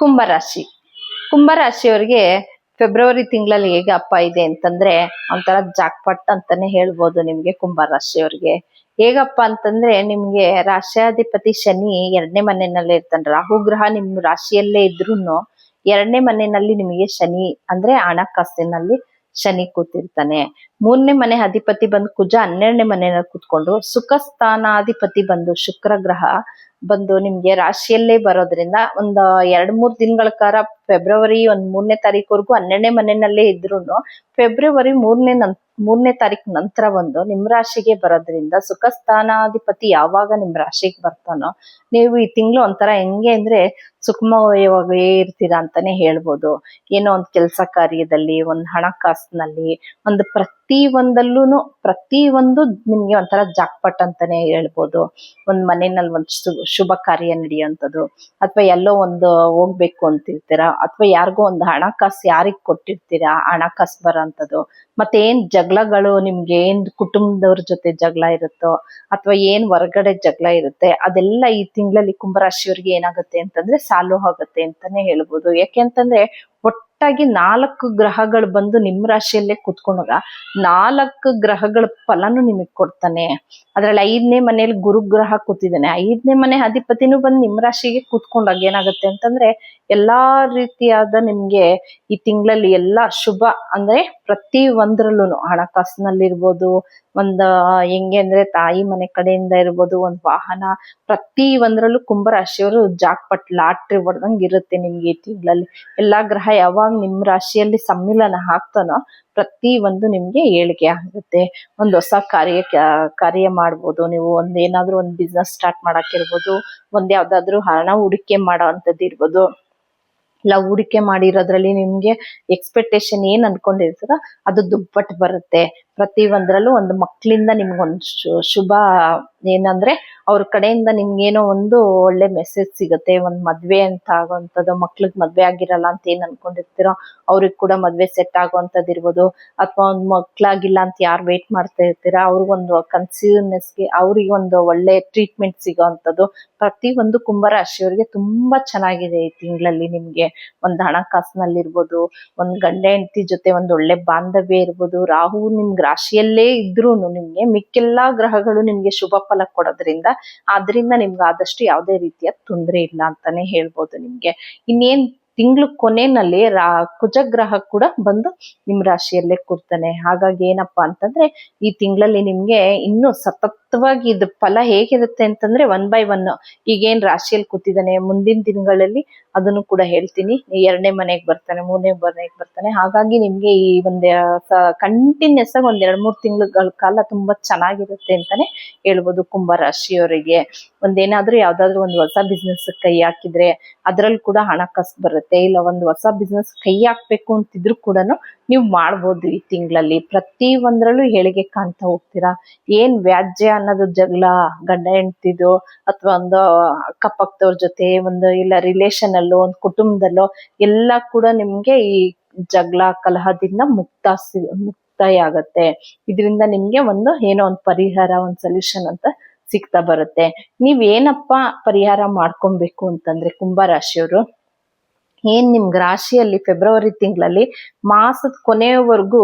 ಕುಂಭರಾಶಿ. ಕುಂಭರಾಶಿಯವರಿಗೆ ಫೆಬ್ರವರಿ ತಿಂಗಳಲ್ಲಿ ಹೇಗೆ ಹಬ್ಬ ಇದೆ ಅಂತಂದ್ರೆ ಒಂಥರ ಜಾಕ್ಪಟ್ ಅಂತಾನೆ ಹೇಳ್ಬೋದು ನಿಮ್ಗೆ ಕುಂಭರಾಶಿಯವರಿಗೆ. ಹೇಗಪ್ಪ ಅಂತಂದ್ರೆ ನಿಮ್ಗೆ ರಾಶ್ಯಾಧಿಪತಿ ಶನಿ ಎರಡನೇ ಮನೆಯಲ್ಲೇ ಇರ್ತಾನೆ. ರಾಹು ಗ್ರಹ ನಿಮ್ ರಾಶಿಯಲ್ಲೇ ಇದ್ರೂನು ಎರಡನೇ ಮನೆಯಲ್ಲಿ ನಿಮಗೆ ಶನಿ ಅಂದ್ರೆ ಹಣಕಾಸಿನಲ್ಲಿ ಶನಿ ಕೂತಿರ್ತಾನೆ. ಮೂರನೇ ಮನೆ ಅಧಿಪತಿ ಬಂದು ಕುಜ ಹನ್ನೆರಡನೇ ಮನೆಯಲ್ಲಿ ಕೂತ್ಕೊಂಡು ಸುಖ ಸ್ಥಾನಾಧಿಪತಿ ಬಂದು ಶುಕ್ರ ಗ್ರಹ ಬಂದು ನಿಮ್ಗೆ ರಾಶಿಯಲ್ಲೇ ಬರೋದ್ರಿಂದ ಒಂದು ಎರಡ್, ಮೂರ್ ದಿನಗಳ ಕಾಲ ಫೆಬ್ರವರಿ ಒಂದ್ ಮೂರನೇ ತಾರೀಕುವರೆಗೂ ಹನ್ನೆರಡನೇ ಮನೆಯಲ್ಲೇ ಇದ್ರು ಫೆಬ್ರವರಿ ಮೂರನೇ ನಂ, ಮೂರನೇ ತಾರೀಕು ನಂತರ ಬಂದು ನಿಮ್ ರಾಶಿಗೆ ಬರೋದ್ರಿಂದ ಸುಖ ಸ್ಥಾನಾಧಿಪತಿ ಯಾವಾಗ ನಿಮ್ ರಾಶಿಗೆ ಬರ್ತಾನೋ, ನೀವು ಈ ತಿಂಗಳು ಒಂಥರ ಹೆಂಗೆ ಅಂದ್ರೆ ಸುಖಮಯವಾಗೇ ಇರ್ತೀರಾ ಅಂತಾನೆ ಹೇಳ್ಬೋದು. ಏನೋ ಒಂದ್ ಕೆಲಸ ಕಾರ್ಯದಲ್ಲಿ, ಒಂದ್ ಹಣಕಾಸಿನಲ್ಲಿ, ಒಂದು ಪ್ರತಿ ಒಂದಲ್ಲೂನು, ಪ್ರತಿ ಒಂದು ನಿಮ್ಗೆ ಒಂಥರ ಜಾಕ್ಪಟ್ ಅಂತಾನೆ ಹೇಳ್ಬೋದು. ಒಂದ್ ಮನೆಯಲ್ಲಿ ಒಂದ್ ಶುಭ ಕಾರ್ಯ ನಡೆಯುವಂಥದ್ದು. ಅಥವಾ ಎಲ್ಲೋ ಒಂದು ಹೋಗ್ಬೇಕು ಅಂತಿರ್ತೀರಾ? ಅಥವಾ ಯಾರಿಗೋ ಒಂದು ಹಣಕಾಸು ಯಾರಿಗ್ ಕೊಟ್ಟಿರ್ತೀರಾ? ಹಣಕಾಸು ಬರೋಂಥದ್ದು. ಮತ್ತೆ ಏನ್ ಜಗಳಗಳು ನಿಮ್ಗೆ ಏನ್ ಕುಟುಂಬದವ್ರ ಜೊತೆ ಜಗಳ ಇರುತ್ತೋ, ಅಥವಾ ಏನ್ ಹೊರಗಡೆ ಜಗಳ ಇರುತ್ತೆ, ಅದೆಲ್ಲ ಈ ತಿಂಗಳಲ್ಲಿ ಕುಂಭರಾಶಿಯವರಿಗೆ ಏನಾಗುತ್ತೆ ಅಂತಂದ್ರೆ ಸಾಲ್ವ್ ಆಗುತ್ತೆ ಅಂತಾನೆ ಹೇಳ್ಬೋದು. ಯಾಕೆಂತಂದ್ರೆ ಒಟ್ಟಾಗಿ ನಾಲ್ಕು ಗ್ರಹಗಳು ಬಂದು ನಿಮ್ ರಾಶಿಯಲ್ಲೇ ಕೂತ್ಕೊಂಡಾಗ ನಾಲ್ಕು ಗ್ರಹಗಳ ಫಲನು ನಿಮಗೆ ಕೊಡ್ತಾನೆ. ಅದ್ರಲ್ಲಿ ಐದನೇ ಮನೆಯಲ್ಲಿ ಗುರು ಗ್ರಹ ಕೂತಿದ್ದಾನೆ. ಐದನೇ ಮನೆ ಅಧಿಪತಿನೂ ಬಂದು ನಿಮ್ ರಾಶಿಗೆ ಕೂತ್ಕೊಂಡಾಗ ಏನಾಗುತ್ತೆ ಅಂತಂದ್ರೆ ಎಲ್ಲಾ ರೀತಿಯಾದ ನಿಮ್ಗೆ ಈ ತಿಂಗಳಲ್ಲಿ ಎಲ್ಲಾ ಶುಭ ಅಂದ್ರೆ ಪ್ರತಿ ಒಂದ್ರಲ್ಲೂ ಹಣಕಾಸಿನಲ್ಲಿರ್ಬೋದು, ಒಂದ್, ಹೆಂಗೆ ಅಂದ್ರೆ ತಾಯಿ ಮನೆ ಕಡೆಯಿಂದ ಇರ್ಬೋದು, ಒಂದ್ ವಾಹನ, ಪ್ರತಿ ಒಂದ್ರಲ್ಲೂ ಕುಂಭರಾಶಿಯವರು ಜಾಕ್ಪಟ್ ಲಾಟ್ರಿ ಹೊಡ್ದಂಗ್ ಇರುತ್ತೆ ನಿಮ್ಗೆ ಈ ತಿಂಗಳಲ್ಲಿ. ಎಲ್ಲಾ ಗ್ರಹ ಯಾವಾಗ ನಿಮ್ಮ ರಾಶಿಯಲ್ಲಿ ಸಮ್ಮಿಲನ ಹಾಕ್ತಾನೋ ಪ್ರತಿ ಒಂದು ನಿಮ್ಗೆ ಏಳಿಗೆ ಆಗುತ್ತೆ. ಒಂದು ಹೊಸ ಕಾರ್ಯ ಕಾರ್ಯ ಮಾಡ್ಬೋದು. ನೀವು ಒಂದ್ ಏನಾದ್ರು ಒಂದ್ ಬಿಸ್ನೆಸ್ ಸ್ಟಾರ್ಟ್ ಮಾಡಕ್ಕಿರ್ಬೋದು ಒಂದ್ ಯಾವ್ದಾದ್ರು ಹಣ ಹೂಡಿಕೆ ಮಾಡೋ ಇರ್ಬೋದು. ಇಲ್ಲ ಹೂಡಿಕೆ ಮಾಡಿರೋದ್ರಲ್ಲಿ ನಿಮ್ಗೆ ಎಕ್ಸ್ಪೆಕ್ಟೇಷನ್ ಏನ್ ಅನ್ಕೊಂಡಿರ್ತೀರ ಅದು ದುಪ್ಪಟ್ಟು ಬರುತ್ತೆ. ಪ್ರತಿ ಒಂದ್ರಲ್ಲೂ ಒಂದು ಮಕ್ಕಳಿಂದ ನಿಮ್ಗೊಂದು ಶುಭ ಏನಂದ್ರೆ ಅವ್ರ ಕಡೆಯಿಂದ ನಿಮ್ಗೇನೋ ಒಂದು ಒಳ್ಳೆ ಮೆಸೇಜ್ ಸಿಗುತ್ತೆ, ಒಂದ್ ಮದ್ವೆ ಅಂತ ಆಗೋಂಥದ್ದು, ಮಕ್ಳಿಗೆ ಮದ್ವೆ ಆಗಿರಲ್ಲ ಅಂತ ಏನ್ ಅನ್ಕೊಂಡಿರ್ತೀರೋ ಅವ್ರಿಗೆ ಕೂಡ ಮದ್ವೆ ಸೆಟ್ ಆಗುವಂತದ್ ಇರ್ಬೋದು. ಅಥವಾ ಒಂದ್ ಮಕ್ಳಾಗಿಲ್ಲ ಅಂತ ಯಾರು ವೇಟ್ ಮಾಡ್ತಾ ಇರ್ತೀರಾ ಅವ್ರಿಗೊಂದು ಕನ್ಸೀವ್ನೆಸ್ಗೆ ಅವ್ರಿಗೆ ಒಂದು ಒಳ್ಳೆ ಟ್ರೀಟ್ಮೆಂಟ್ ಸಿಗೋಂಥದ್ದು. ಪ್ರತಿ ಒಂದು ಕುಂಭರಾಶಿಯವರಿಗೆ ತುಂಬಾ ಚೆನ್ನಾಗಿದೆ ಈ ತಿಂಗಳಲ್ಲಿ ನಿಮ್ಗೆ. ಒಂದ್ ಹಣಕಾಸಿನಲ್ಲಿರ್ಬೋದು, ಒಂದ್ ಗಂಡ ಹೆಂಡತಿ ಜೊತೆ ಒಂದ್ ಒಳ್ಳೆ ಬಾಂಧವ್ಯ ಇರ್ಬೋದು. ರಾಹು ನಿಮ್ಗ್ ರಾಶಿಯಲ್ಲೇ ಇದ್ರು ನಿಮ್ಗೆ ಮಿಕ್ಕೆಲ್ಲಾ ಗ್ರಹಗಳು ನಿಮ್ಗೆ ಶುಭ ಫಲ ಕೊಡೋದ್ರಿಂದ ಆದ್ರಿಂದ ನಿಮ್ಗೆ ಆದಷ್ಟು ಯಾವುದೇ ರೀತಿಯ ತೊಂದರೆ ಇಲ್ಲ ಅಂತಾನೆ ಹೇಳ್ಬೋದು ನಿಮ್ಗೆ. ಇನ್ನೇನ್ ತಿಂಗಳು ಕೊನೆಯಲ್ಲಿ ರಾ, ಕುಜಗ್ರಹ ಕೂಡ ಬಂದು ನಿಮ್ಮ ರಾಶಿಯಲ್ಲೇ ಕೂರ್ತಾನೆ ಹಾಗಾಗಿ ಏನಪ್ಪಾ ಅಂತಂದ್ರೆ ಈ ತಿಂಗಳಲ್ಲಿ ನಿಮ್ಗೆ ಇನ್ನು ಸತತವಾಗಿ ಇದು ಫಲ ಹೇಗಿರುತ್ತೆ ಅಂತಂದ್ರೆ ಒನ್ ಬೈ ಒನ್ ಈಗೇನ್ ರಾಶಿಯಲ್ಲಿ ಕೂತಿದ್ದಾನೆ, ಮುಂದಿನ ದಿನಗಳಲ್ಲಿ ಅದನ್ನು ಕೂಡ ಹೇಳ್ತೀನಿ. ಎರಡನೇ ಮನೆಗೆ ಬರ್ತಾನೆ, ಮೂರನೇ ಮನೆಗೆ ಬರ್ತಾನೆ. ಹಾಗಾಗಿ ನಿಮ್ಗೆ ಈ ಒಂದ್ ಕಂಟಿನ್ಯೂಸ್ ಆಗಿ ಒಂದ್ ಎರಡ್, ಮೂರ್ ತಿಂಗಳ ಕಾಲ ತುಂಬಾ ಚೆನ್ನಾಗಿರುತ್ತೆ ಅಂತಾನೆ ಹೇಳ್ಬೋದು ಕುಂಭ ರಾಶಿಯವರಿಗೆ. ಒಂದೇನಾದ್ರೂ ಯಾವ್ದಾದ್ರು ಒಂದು ಹೊಸ ಬಿಸ್ನೆಸ್ ಕೈ ಹಾಕಿದ್ರೆ ಅದ್ರಲ್ಲಿ ಕೂಡ ಹಣಕಾಸು ಬರುತ್ತೆ. ಇಲ್ಲ ಒಂದು ಹೊಸ ಬಿಸ್ನೆಸ್ ಕೈ ಹಾಕ್ಬೇಕು ಅಂತಿದ್ರು ಕೂಡ ನೀವು ಮಾಡ್ಬೋದು ಈ ತಿಂಗಳಲ್ಲಿ. ಪ್ರತಿ ಒಂದ್ರಲ್ಲೂ ಹೇಳಿಗೆ ಕಾಣ್ತಾ ಹೋಗ್ತೀರಾ. ಏನ್ ವ್ಯಾಜ್ಯ ಅನ್ನೋದು ಜಗಳ, ಗಂಡ ಹೆಂಡ್ತಿದು ಅಥವಾ ಒಂದು ಅಕ್ಕಪಕ್ಕದವ್ರ ಜೊತೆ ಒಂದು ಇಲ್ಲ ರಿಲೇಶನ್ ಅಲ್ಲೋ, ಒಂದು ಕುಟುಂಬದಲ್ಲೋ, ಎಲ್ಲ ಕೂಡ ನಿಮ್ಗೆ ಈ ಜಗಳ, ಕಲಹದಿಂದ ಮುಕ್ತ ಮುಕ್ತಾಯ ಆಗತ್ತೆ ಇದರಿಂದ ನಿಮ್ಗೆ ಒಂದು ಏನೋ ಒಂದು ಪರಿಹಾರ, ಒಂದು ಸೊಲ್ಯೂಷನ್ ಅಂತ ಸಿಗ್ತಾ ಬರುತ್ತೆ. ನೀವ್ ಏನಪ್ಪ ಪರಿಹಾರ ಮಾಡ್ಕೊಬೇಕು ಅಂತಂದ್ರೆ ಕುಂಭ ರಾಶಿಯವರು? ಏನ್ ನಿಮ್ಗೆ ರಾಶಿಯಲ್ಲಿ ಫೆಬ್ರವರಿ ತಿಂಗಳಲ್ಲಿ ಮಾಸದ ಕೊನೆಯವರೆಗೂ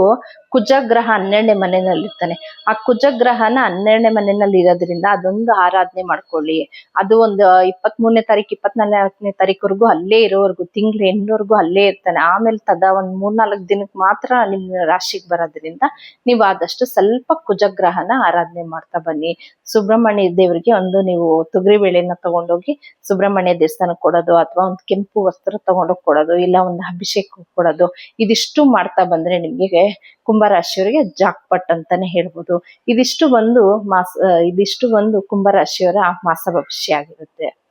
ಕುಜಗ್ರಹ ಹನ್ನೆರಡನೇ ಮನೆಯಲ್ಲಿ ಇರ್ತಾನೆ ಆ ಕುಜಗ್ರಹನ ಹನ್ನೆರಡನೇ ಮನೆಯಲ್ಲಿ ಇರೋದ್ರಿಂದ ಅದೊಂದು ಆರಾಧನೆ ಮಾಡ್ಕೊಳ್ಳಿ. ಅದು ಒಂದು ಇಪ್ಪತ್ತ್ ಮೂರನೇ ತಾರೀಕು ಇಪ್ಪತ್ನಾಲ್ಕನೇ ತಾರೀಕುವರೆಗೂ ಅಲ್ಲೇ ಇರೋವರೆಗೂ, ತಿಂಗಳ ಎಂಟವರೆಗೂ ಅಲ್ಲೇ ಇರ್ತಾನೆ. ಆಮೇಲೆ ತದ ಒಂದ್ ಮೂರ್ನಾಲ್ಕು ದಿನಕ್ಕೆ ಮಾತ್ರ ನಿಮ್ ರಾಶಿಗೆ ಬರೋದ್ರಿಂದ ನೀವು ಆದಷ್ಟು ಸ್ವಲ್ಪ ಕುಜಗ್ರಹನ ಆರಾಧನೆ ಮಾಡ್ತಾ ಬನ್ನಿ. ಸುಬ್ರಹ್ಮಣ್ಯ ದೇವರಿಗೆ ಒಂದು ನೀವು ತೊಗರಿ ಬೇಳೆನ ತಗೊಂಡೋಗಿ ಸುಬ್ರಹ್ಮಣ್ಯ ದೇವಸ್ಥಾನಕ್ಕೆ ಕೊಡೋದು ಅಥವಾ ಒಂದು ಕೆಂಪು ವಸ್ತ್ರ ತಗೊಂಡೋಗಿ ಕೊಡೋದು, ಇಲ್ಲ ಒಂದು ಅಭಿಷೇಕ ಕೊಡೋದು, ಇದಿಷ್ಟು ಮಾಡ್ತಾ ಬಂದ್ರೆ ನಿಮ್ಗೆ ಕುಂಭರಾಶಿಯವರಿಗೆ ಜಾಕ್ಪಟ್ ಅಂತಾನೆ ಹೇಳ್ಬೋದು. ಇದಿಷ್ಟು ಒಂದು ಮಾಸ, ಇದಿಷ್ಟು ಒಂದು ಕುಂಭರಾಶಿಯವರ ಮಾಸ ಭವಿಷ್ಯ ಆಗಿರುತ್ತೆ.